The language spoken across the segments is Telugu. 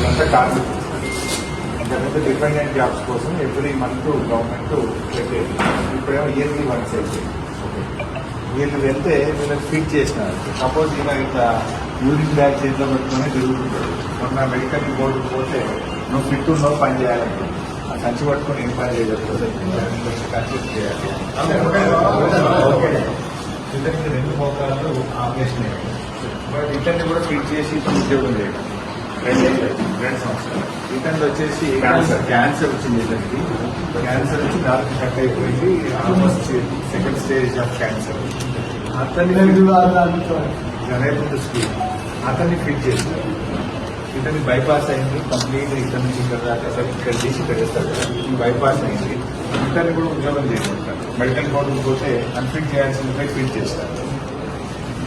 ఇదంతా కార్మికులు ఇంతకుముందు డిపెండెంట్ జాబ్స్ కోసం ఎవ్రీ మంత్ గవర్నమెంట్ పెట్టేది ఇప్పుడేమో ఇయర్లీ వన్స్ అయితే. వీళ్ళు వెళ్తే వీళ్ళకి ఫీడ్ చేసినారు. సపోజ్ ఇలా ఇట్లా యూరిన్ బ్యాగ్ చేతిలో పెట్టుకునే తిరుగుతుంటాడు. మొన్న మెడికల్ బోర్డు పోతే నువ్వు ఫిట్ ఉన్నావు పని చేయాలంటే. ఆ సంచి పట్టుకుని ఏం పని చేయకపోతే కన్సిడర్ చేయాలి. ఓకే. ఇతనికి రెండు మోకాలు ఆపరేషన్ అయ్యాయి బట్ ఇతన్ని కూడా ఫిట్ చేసి ఇప్పుడు ఉద్యోగం చేయడం రెండు సంవత్సరాలు ఇతను వచ్చేసి క్యాన్సర్ క్యాన్సర్ వచ్చింది ఇతనికి క్యాన్సర్ వచ్చి నాలుగు కట్ అయిపోయింది. Almost second stage of cancer అతన్ని రేపు స్కీమ్. అతన్ని ఫిట్ చేశారు. ఇతని బైపాస్ అయింది. కంప్లీట్ ఇక్కడ నుంచి ఇక్కడ దాకా ఇక్కడ తీసి ఇక్కడ వేస్తారు బైపాస్ అయింది. ఇతన్ని కూడా ఉద్యోగం చేయబడతారు మెడికల్ బోర్డు పోతే అన్ఫిట్ చేయాల్సిందిపై ఫిట్ చేస్తారు.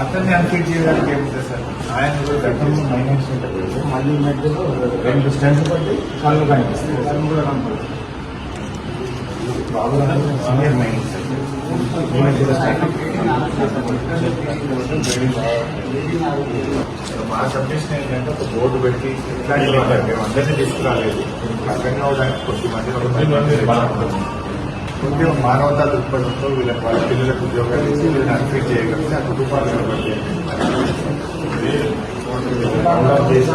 అతన్ని అన్ఫిట్ చేయడానికి ఏముంటుంది సార్ ఆయన కూడా కట్టించి మైనస్ ఉంటుంది మళ్ళీ మధ్యలో రెండు స్టెంట్స్ పట్టి కళ్ళు కనిపిస్తాయి కళ్ళు కూడా కనపడుతుంది సీనియర్ మైనస్ మా సబ్మిషన్ ఏంటంటే ఒక బోర్డు పెట్టి ఇట్లాంటి లేదు మేము అందరినీ తీసుకురాలేదు అర్థం కావడానికి కొద్ది మంది ఒక పది మంది బాగుంటుంది కొద్దిగా మానవతా దృక్పథంతో వీళ్ళకి వాళ్ళ పిల్లలకు ఉద్యోగాలు ఇచ్చి వీళ్ళని అన్ఫిట్ చేయగలిగితే ఆ కుటుంబాలు నిలబడి చేసి